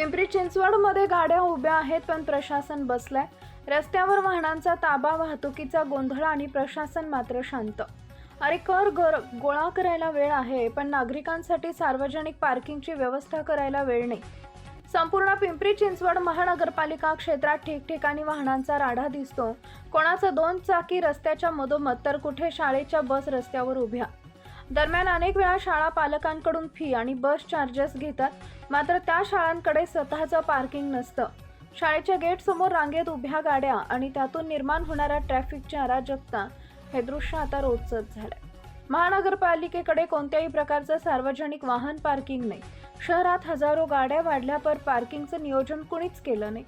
पिंपरी चिंचवडमध्ये गाड्या उभ्या आहेत पण प्रशासन बसलाय. रस्त्यावर वाहनांचा ताबा वाहतुकीचा गोंधळ आणि प्रशासन मात्र शांत. अरे कर गर गोळा करायला वेळ आहे पण नागरिकांसाठी सार्वजनिक पार्किंगची व्यवस्था करायला वेळ नाही. संपूर्ण पिंपरी चिंचवड महानगरपालिका क्षेत्रात ठिकठिकाणी वाहनांचा राढा दिसतो. कोणाचं दोन चाकी रस्त्याच्या मधोमध तर कुठे शाळेच्या बस रस्त्यावर उभ्या. दरम्यान अनेक वेळा शाळा पालकांकडून फी आणि बस चार्जेस घेतात. मात्र त्या शाळांकडे स्वतःचं पार्किंग नसतं. शाळेच्या गेटसमोर रांगेत उभ्या गाड्या आणि त्यातून निर्माण होणाऱ्या ट्रॅफिकची अराजकता हे दृश्य आता रोजचंच झालंय. महानगरपालिकेकडे कोणत्याही प्रकारचं सार्वजनिक वाहन पार्किंग नाही. शहरात हजारो गाड्या वाढल्या पर पार्किंगचं नियोजन कुणीच केलं नाही.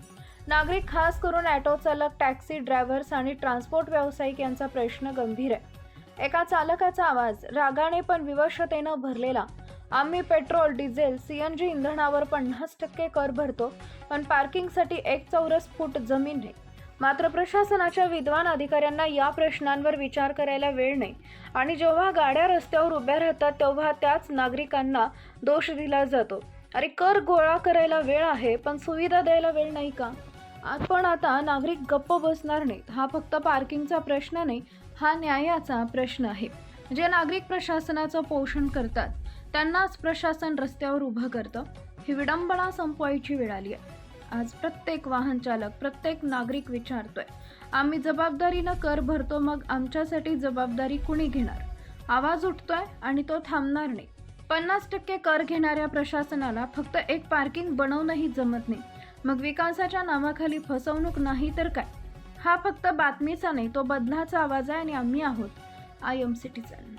नागरिक खास करून ॲटो चालक टॅक्सी ड्रायव्हर्स आणि ट्रान्सपोर्ट व्यावसायिक यांचा प्रश्न गंभीर आहे. एका चालकाचा आवाज रागाने पण विवशतेनं भरलेला आम्ही पेट्रोल डिझेल सीएनजी इंधनावर पन्नास टक्के कर भरतो पण पार्किंगसाठी एक चौरस फूट जमीन नाही. मात्र प्रशासनाच्या विद्वान अधिकाऱ्यांना या प्रश्नांवर विचार करायला वेळ नाही. आणि जेव्हा गाड्या रस्त्यावर उभ्या राहतात तेव्हा त्याच नागरिकांना दोष दिला जातो. अरे कर गोळा करायला वेळ आहे पण सुविधा द्यायला वेळ नाही का? पण आता नागरिक गप्प बसणार नाहीत. हा फक्त पार्किंगचा प्रश्न नाही हा न्यायाचा प्रश्न आहे जे नागरिक प्रशासनाचं पोषण करतात. त्यांनाच प्रशासन रस्त्यावर उभं करतं. ही विडंबना संपवायची वेळ आली आहे. आज प्रत्येक वाहन चालक प्रत्येक नागरिक विचारतोय आम्ही जबाबदारीनं कर भरतो मग आमच्यासाठी जबाबदारी कुणी घेणार? आवाज उठतोय आणि तो थांबणार नाही. पन्नास टक्के कर घेणाऱ्या प्रशासनाला फक्त एक पार्किंग बनवणंही जमत नाही. मग विकासाच्या नावाखाली फसवणूक नाही तर काय? हा फक्त बातमीचा नाही तो बदलाचा आवाज आहे आणि आम्ही आहोत. I am citizen.